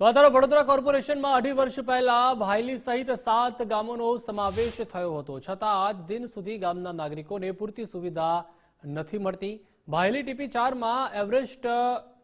તો વડોદરા કોર્પોરેશનમાં અઢી વર્ષ પહેલા ભાયલી સહિત સાત ગામોનો સમાવેશ થયો હતો. છતાં આજ દિન સુધી ગામના નાગરિકોને પૂરતી સુવિધા નથી મળતી. ભાયલી ટીપી ચારમાં એવરેસ્ટ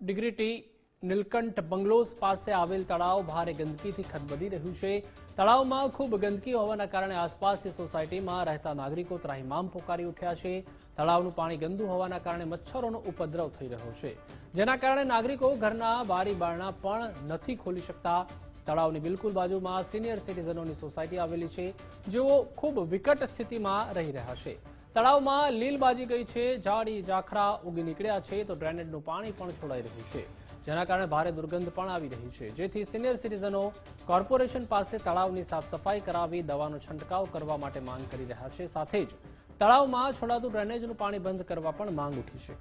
ડિગ્રીટી નીલકંઠ બંગલોઝ પાસે આવેલ તળાવ ભારે ગંદકીથી ખદબદી રહ્યું છે. તળાવમાં ખૂબ ગંદકી હોવાના કારણે આસપાસની સોસાયટીમાં રહેતા નાગરિકો ત્રાહિમામ પોકારી ઉઠ્યા છે. તળાવનું પાણી ગંદુ હોવાના કારણે મચ્છરોનો ઉપદ્રવ થઈ રહ્યો છે. જેના કારણે નાગરિકો ઘરના બારી બારણા પણ નથી ખોલી શકતા. તળાવની બિલકુલ બાજુમાં સિનિયર સિટીઝનોની સોસાયટી આવેલી છે. જેઓ ખૂબ વિકટ સ્થિતિમાં રહી રહ્યા છે. તળાવમાં લીલ બાજી ગઈ છે, ઝાડી ઝાખરા ઉગી નીકળ્યા છે, તો ડ્રેનેજનું પાણી પણ છોડાઈ રહ્યું છે. જેના કારણે ભારે દુર્ગંધ પણ આવી રહી છે. જેથી સિનિયર સિટીઝનો કોર્પોરેશન પાસે તળાવની સાફ સફાઈ કરાવી દવાનો છંટકાવ કરવા માટે માંગ કરી રહ્યા છે. સાથે જ તળાવમાં છોડાતું ડ્રેનેજનું પાણી બંધ કરવા પણ માંગ ઉઠી છે.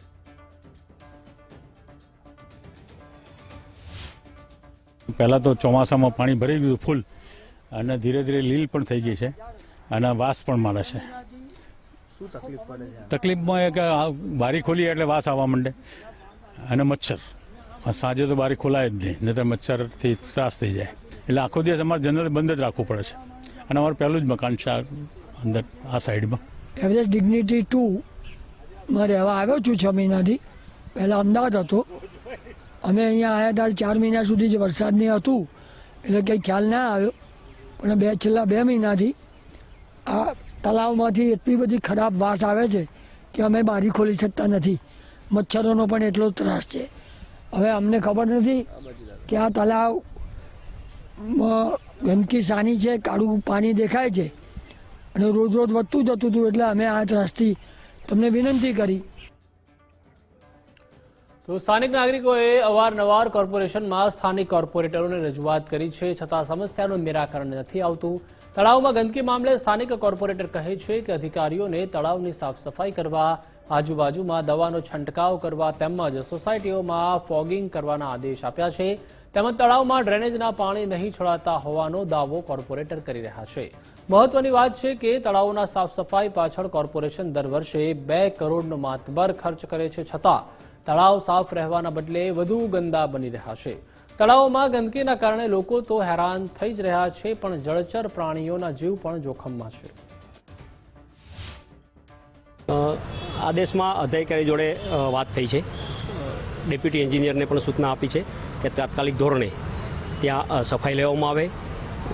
પહેલાં તો ચોમાસામાં પાણી ભરાઈ ગયું ફૂલ અને ધીરે ધીરે લીલ પણ થઈ ગઈ છે અને વાસ પણ મારે છે. શું તકલીફ પડે છે? તકલીફમાં એ કે આ બારી ખોલી એટલે વાસ આવવા માંડે. અને મચ્છર. સાંજે તો બારી ખોલાય જ નહીં નહીતર મચ્છરથી ત્રાસ થઈ જાય. એટલે આખો દિવસ અમારે જનરલ બંધ જ રાખવું પડે છે. અને અમારું પહેલું જ મકાન છે આ અંદર આ સાઈડમાં. એવરેજ ડિગ્નિટી ટુ માં રહેવા આવ્યો છું છ મહિનાથી. પહેલાં અમદાવાદ હતો. અમે અહીંયા આવ્યા ત્યારે ચાર મહિના સુધી જ વરસાદ નહીં હતું. એટલે કંઈ ખ્યાલ ના આવ્યો. પણ બે છેલ્લા બે મહિનાથી આ તળાવમાંથી એટલી બધી ખરાબ વાસ આવે છે કે અમે બારી ખોલી શકતા નથી. મચ્છરોનો પણ એટલો ત્રાસ છે. હવે અમને ખબર નથી કે આ તલાવ ગંદકી સાની છે, કાળું પાણી દેખાય છે. અને રોજ રોજ વધતું જતું હતું એટલે અમે આ ત્રાસથી તમને વિનંતી કરી. તો સ્થાનિક નાગરિકોએ અવારનવાર કોર્પોરેશનમાં સ્થાનિક કોર્પોરેટરોને રજૂઆત કરી છે, છતાં સમસ્યાનું નિરાકરણ નથી આવતું. તળાવમાં ગંદકી મામલે સ્થાનિક કોર્પોરેટર કહે છે કે અધિકારીઓને તળાવની સાફ સફાઈ કરવા, આજુબાજુમાં દવાનો છંટકાવ કરવા તેમજ સોસાયટીઓમાં ફોગિંગ કરવાના આદેશ આપ્યા છે. તેમજ તળાવમાં ડ્રેનેજના પાણી નહીં છોડાતા હોવાનો દાવો કોર્પોરેટર કરી રહ્યા છે. મહત્વની વાત છે કે તળાવોના સાફ સફાઈ પાછળ કોર્પોરેશન દર વર્ષે બે કરોડનો માતબર ખર્ચ કરે છે છતાં તળાવ સાફ રહેવાના બદલે વધુ ગંદા બની રહ્યા છે. તળાવોમાં ગંદકીના કારણે લોકો તો હેરાન થઈ જ રહ્યા છે, પણ જળચર પ્રાણીઓના જીવ પણ જોખમમાં છે. આદેશમાં અધિકારી જોડે વાત થઈ છે. ડેપ્યુટી એન્જિનિયરને પણ સૂચના આપી છે કે તાત્કાલિક ધોરણે ત્યાં સફાઈ લેવામાં આવે.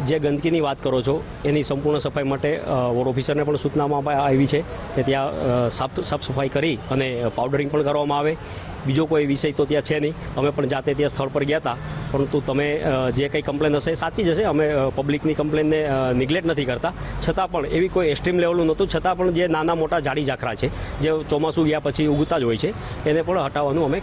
જે ગંદકીની વાત કરો છો, એની સંપૂર્ણ સફાઈ માટે વોર્ડ ઓફિસરને પણ સૂચનામાં આવી છે કે ત્યાં સાફ સાફ સફાઈ કરી અને પાવડરિંગ પણ કરવામાં આવે. બીજો કોઈ વિષય તો ત્યાં છે નહીં. અમે પણ જાતે ત્યાં સ્થળ પર ગયા હતા. પરંતુ તમે જે કંઈ કમ્પ્લેન હશે એ સાચી જ હશે. અમે પબ્લિકની કમ્પ્લેનને નિગ્લેક્ટ નથી કરતા. છતાં પણ એવી કોઈ એક્સ્ટ્રીમ લેવલનું નહોતું. છતાં પણ જે નાના મોટા જાડી ઝાખરા છે, જે ચોમાસું ગયા પછી ઉગતા જ હોય છે, એને પણ હટાવવાનું અમે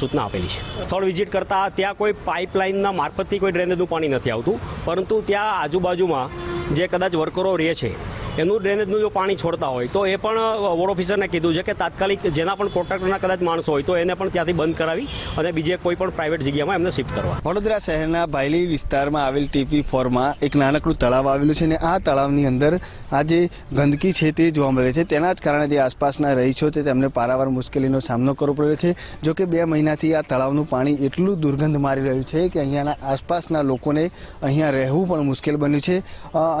સૂચના આપેલી છે. સ્થળ વિઝિટ કરતાં ત્યાં કોઈ પાઇપલાઇનના મારફતથી કોઈ ડ્રેનેજનું પાણી નથી આવતું. પરંતુ ત્યાં આજુબાજુમાં જે કદાચ વર્કરો રહે છે, એનું ડ્રેનેજનું જો પાણી છોડતા હોય, તો એ પણ વોર્ડ ઓફિસરને કીધું છે કે તાત્કાલિક જેના પણ કોન્ટ્રાક્ટરના કદાચ માણસો હોય, તો એને પણ ત્યાંથી બંધ કરાવી અને બીજે કોઈ પણ પ્રાઇવેટ જગ્યામાં એમને શિફ્ટ કરવા. વડોદરા શહેરના ભાયલી વિસ્તારમાં આવેલ ટીપી ફોરમાં એક નાનકડું તળાવ આવેલું છે અને આ તળાવની અંદર આ જે ગંદકી છે તે જોવા મળે છે. તેના જ કારણે જે આસપાસના રહીશો છે, તેમને પારાવાર મુશ્કેલીનો સામનો કરવો પડ્યો છે. જો કે બે મહિનાથી આ તળાવનું પાણી એટલું દુર્ગંધ મારી રહ્યું છે કે અહીંયાના આસપાસના લોકોને અહીંયા રહેવું પણ મુશ્કેલ બન્યું છે.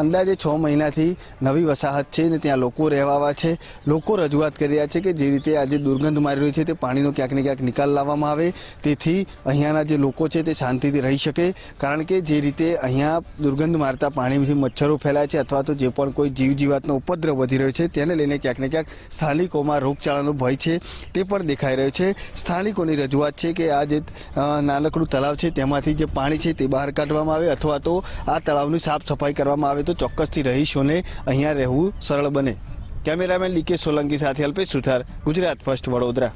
અંદાજે છ મહિનાથી નવી વસાહત છે ને ત્યાં લોકો રહેવા છે. લોકો રજૂઆત કરી રહ્યા છે કે જે રીતે આજે દુર્ગંધ મારી રહ્યું છે તે પાણીનો ક્યાંક ને ક્યાંક નિકાલ લાવવામાં આવે. તેથી અહીંયાના જે લોકો છે તે શાંતિથી રહી શકે. કારણ કે જે રીતે અહીંયા દુર્ગંધ મારતા પાણીથી મચ્છરો ફેલાય છે અથવા તો જે પણ કોઈ જીવ જીવાતનો ઉપદ્રવ વધી રહ્યો છે તેને લઈને ક્યાંક ને ક્યાંક સ્થાનિકોમાં રોગચાળાનો ભય છે તે પણ દેખાઈ રહ્યો છે. સ્થાનિકોની રજૂઆત છે કે આ જે નાનકડું તળાવ છે તેમાંથી જે પાણી છે તે બહાર કાઢવામાં આવે અથવા તો આ તળાવની સાફ સફાઈ કરવામાં આવે. તો ચોક્કસથી રહીશોને અહીંયા રહેવું સરળ બને. કેમેરામેન ડીકે સોલંકી સાથે અલ્પેશ સુથાર, ગુજરાત ફર્સ્ટ વડોદરા.